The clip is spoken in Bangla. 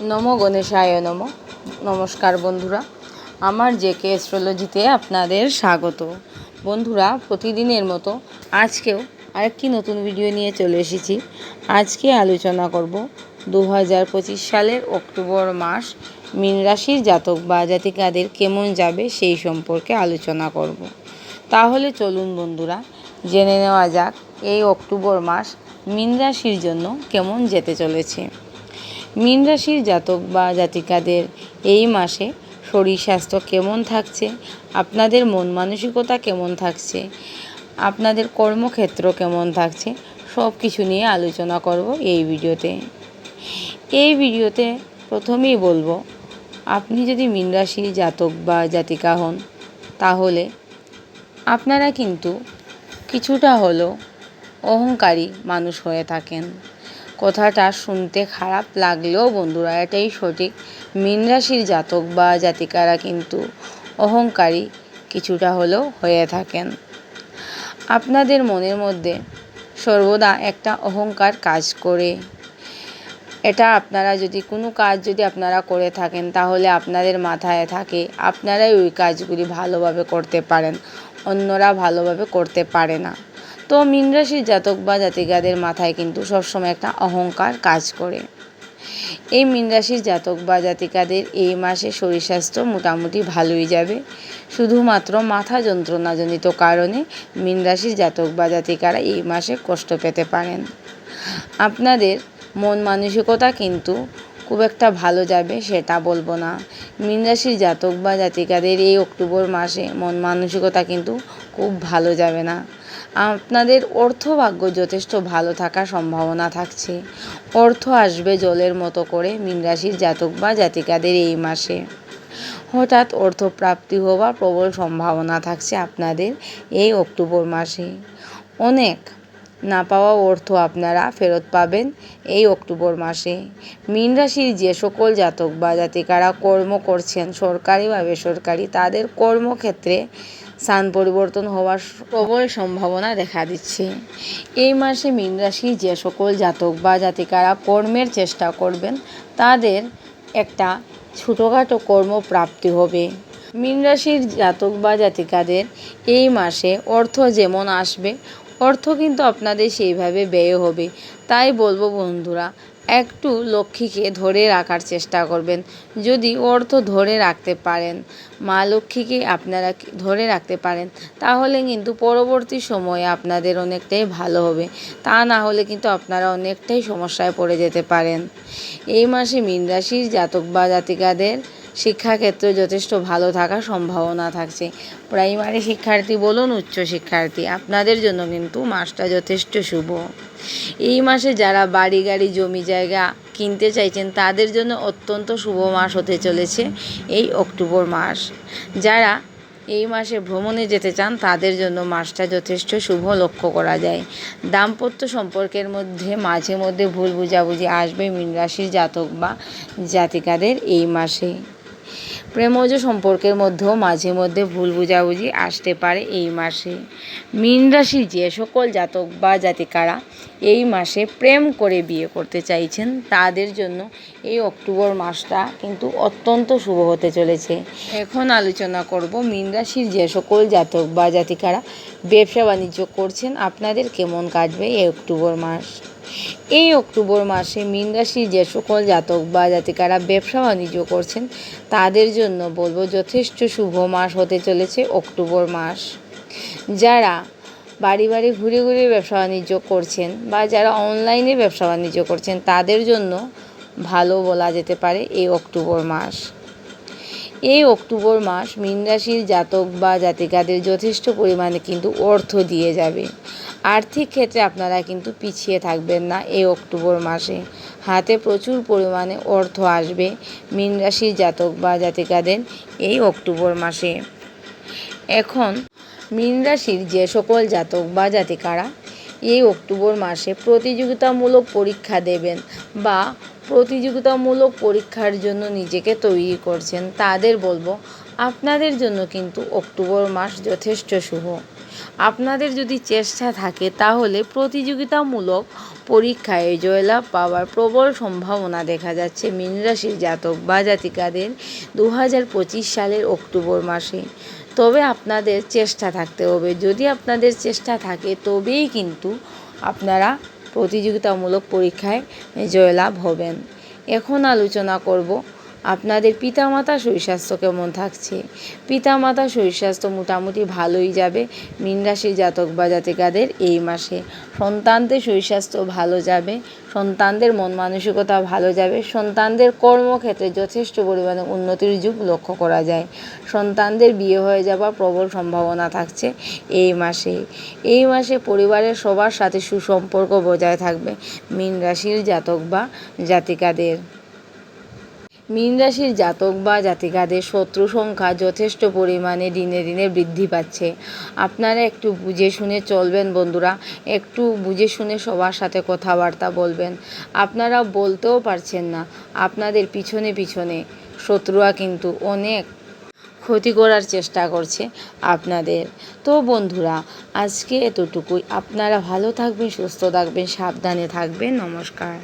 নম গণেশায় নম। নমস্কার বন্ধুরা, আমার জে কে অ্যাস্ট্রোলজিতে আপনাদের স্বাগত। বন্ধুরা, প্রতিদিনের মতো আজকেও আরেকটি নতুন ভিডিও নিয়ে চলে এসেছি। আজকে আলোচনা করব দু হাজার পঁচিশ সালের অক্টোবর মাস মীন রাশির জাতক বা জাতিকাদের কেমন যাবে সেই সম্পর্কে আলোচনা করব। তাহলে চলুন বন্ধুরা, জেনে নেওয়া যাক এই অক্টোবর মাস মীন রাশির জন্য কেমন যেতে চলেছে। মীন রাশির জাতক বা জাতিকাদের এই মাসে শরীর স্বাস্থ্য কেমন থাকছে? আপনাদের মন মানসিকতা কেমন থাকছে? আপনাদের কর্মক্ষেত্র কেমন থাকছে? সব কিছু নিয়ে আলোচনা করব এই ভিডিওতে। এই ভিডিওতে প্রথমেই বলব, আপনি যদি মীন রাশির জাতক বা জাতিকা হন, তাহলে আপনারা কিন্তু কিছুটা হলেও অহংকারী মানুষ হয়ে থাকেন। কথাটা শুনতে খারাপ লাগলেও বন্ধুরা, এটাই সঠিক। মীন রাশির জাতক বা জাতিকারা কিন্তু অহংকারী কিছুটা হলেও হয়ে থাকেন। আপনাদের মনের মধ্যে সর্বদা একটা অহংকার কাজ করে। এটা আপনারা যদি, কোনো কাজ যদি আপনারা করে থাকেন, তাহলে আপনাদের মাথায় থাকে, আপনারাই ওই কাজগুলি ভালোভাবে করতে পারেন, অন্যরা ভালোভাবে করতে পারে না। তো মীন রাশির জাতক বা জাতিকাদের মাথায় কিন্তু সবসময় একটা অহংকার কাজ করে। এই মীন রাশির জাতক বা জাতিকাদের এই মাসে শরীর স্বাস্থ্য মোটামুটি ভালোই যাবে। শুধুমাত্র মাথা যন্ত্রণাজনিত কারণে মীন রাশির জাতক বা জাতিকারা এই মাসে কষ্ট পেতে পারেন। আপনাদের মন মানসিকতা কিন্তু খুব একটা ভালো যাবে সেটা বলব না। মীন রাশির জাতক বা জাতিকাদের এই অক্টোবর মাসে মন মানসিকতা কিন্তু খুব ভালো যাবে না। আপনাদের অর্থভাগ্য যথেষ্ট ভালো থাকার সম্ভাবনা থাকছে। অর্থ আসবে জলের মতো করে মীন রাশির জাতক বা জাতিকাদের এই মাসে। হঠাৎ অর্থপ্রাপ্তি হওয়ার প্রবল সম্ভাবনা থাকছে আপনাদের এই অক্টোবর মাসে। অনেক না পাওয়া অর্থ আপনারা ফেরত পাবেন এই অক্টোবর মাসে। মীন রাশির যে সকল জাতক বা জাতিকারা কর্ম করছেন সরকারি বা বেসরকারি, তাদের কর্মক্ষেত্রে স্থান পরিবর্তন হওয়ার প্রবল সম্ভাবনা দেখা দিচ্ছে। এই মাসে মীন রাশির যে সকল জাতক বা জাতিকারা কর্মের চেষ্টা করবেন, তাদের একটা ছোটোখাটো কর্মপ্রাপ্তি হবে। মীন রাশির জাতক বা জাতিকাদের এই মাসে অর্থ যেমন আসবে অর্থ কিন্তু আপনাদের সেইভাবে ব্যয় হবে। তাই বলব বন্ধুরা, একটু লক্ষ্মীকে ধরে রাখার চেষ্টা করবেন। যদি অর্থ ধরে রাখতে পারেন, মা লক্ষ্মীকে আপনারা ধরে রাখতে পারেন, তাহলে কিন্তু পরবর্তী সময়ে আপনাদের অনেকটাই ভালো হবে। তা না হলে কিন্তু আপনারা অনেকটাই সমস্যায় পড়ে যেতে পারেন। এই মাসে মীন রাশির জাতক বা জাতিকাদের শিক্ষাক্ষেত্রে যথেষ্ট ভালো থাকার সম্ভাবনা থাকছে। প্রাইমারি শিক্ষার্থী বলুন, উচ্চ শিক্ষার্থী, আপনাদের জন্য কিন্তু মাসটা যথেষ্ট শুভ। এই মাসে যারা বাড়ি গাড়ি, জমি জায়গা কিনতে চাইছেন, তাদের জন্য অত্যন্ত শুভ মাস হতে চলেছে এই অক্টোবর মাস। যারা এই মাসে ভ্রমণে যেতে চান, তাদের জন্য মাসটা যথেষ্ট শুভ লক্ষ্য করা যায়। দাম্পত্য সম্পর্কের মধ্যে, মাঝে মধ্যে ভুল বুঝাবুঝি আসবে মীন রাশির জাতক বা জাতিকাদের এই মাসে। প্রেমজ সম্পর্কের মধ্যেও মাঝে মধ্যে ভুল বুঝাবুঝি আসতে পারে এই মাসে। মীন রাশির যে সকল জাতক বা জাতিকারা এই মাসে প্রেম করে বিয়ে করতে চাইছেন, তাদের জন্য এই অক্টোবর মাসটা কিন্তু অত্যন্ত শুভ হতে চলেছে। এখন আলোচনা করব মীন রাশির যে সকল জাতক বা জাতিকারা ব্যবসা বাণিজ্য করছেন, আপনাদের কেমন কাটবে এই অক্টোবর মাস? এই অক্টোবর মাসে মীন রাশির যে সকল জাতক বা জাতিকারা ব্যবসা বাণিজ্য করছেন, তাদের জন্য বলব যথেষ্ট শুভ মাস হতে চলেছে অক্টোবর মাস। যারা বাড়ি বাড়ি ঘুরে ঘুরে ব্যবসা বাণিজ্য করছেন বা যারা অনলাইনে ব্যবসা বাণিজ্য করছেন, তাদের জন্য ভালো বলা যেতে পারে এই অক্টোবর মাস। এই অক্টোবর মাস মীন রাশির জাতক বা জাতিকাদের যথেষ্ট পরিমাণে কিন্তু অর্থ দিয়ে যাবে। আর্থিক ক্ষেত্রে আপনারা কিন্তু পিছিয়ে থাকবেন না এই অক্টোবর মাসে। হাতে প্রচুর পরিমাণে অর্থ আসবে মীন রাশির জাতক বা জাতিকাদের এই অক্টোবর মাসে। এখন মীন রাশির যে সকল জাতক বা জাতিকারা এই অক্টোবর মাসে প্রতিযোগিতামূলক পরীক্ষা দেবেন বা প্রতিযোগিতামূলক পরীক্ষার জন্য নিজেকে তৈরি করছেন, তাদের বলব আপনাদের জন্য কিন্তু অক্টোবর মাস যথেষ্ট শুভ। আপনাদের যদি চেষ্টা থাকে তাহলে প্রতিযোগিতামূলক পরীক্ষায় জয়লাভ পাওয়ার প্রবল সম্ভাবনা দেখা যাচ্ছে মীন রাশির জাতক বা জাতিকাদের দু হাজার পঁচিশ সালের অক্টোবর মাসে। তবে আপনাদের চেষ্টা থাকতে হবে। যদি আপনাদের চেষ্টা থাকে, তবেই কিন্তু আপনারা প্রতিযোগিতামূলক পরীক্ষায় জয়লাভ হবেন। এখন আলোচনা করব আপনাদের পিতামাতা শরীর স্বাস্থ্য কেমন থাকছে। পিতামাতা শরীর স্বাস্থ্য মোটামুটি ভালোই যাবে। মীন জাতক বা জাতিকাদের এই মাসে সন্তানদের শরীর স্বাস্থ্য ভালো যাবে। সন্তানদের মন মানসিকতা ভালো যাবে। সন্তানদের কর্মক্ষেত্রে যথেষ্ট পরিমাণে উন্নতির যুগ লক্ষ্য করা যায়। সন্তানদের বিয়ে হয়ে যাওয়ার প্রবল সম্ভাবনা থাকছে এই মাসে। এই মাসে পরিবারের সবার সাথে সুসম্পর্ক বজায় থাকবে মীন রাশির জাতক বা জাতিকাদের। মীন রাশির জাতক বা জাতিকাদের শত্রু সংখ্যা যথেষ্ট পরিমাণে দিনে দিনে বৃদ্ধি পাচ্ছে। আপনারা একটু বুঝে শুনে চলবেন বন্ধুরা, একটু বুঝে শুনে সবার সাথে কথাবার্তা বলবেন। আপনারা বলতেও পারছেন না, আপনাদের পিছনে পিছনে শত্রুরা কিন্তু অনেক ক্ষতি করার চেষ্টা করছে আপনাদের। তো বন্ধুরা, আজকে এতটুকুই। আপনারা ভালো থাকবেন, সুস্থ থাকবেন, সাবধানে থাকবেন। নমস্কার।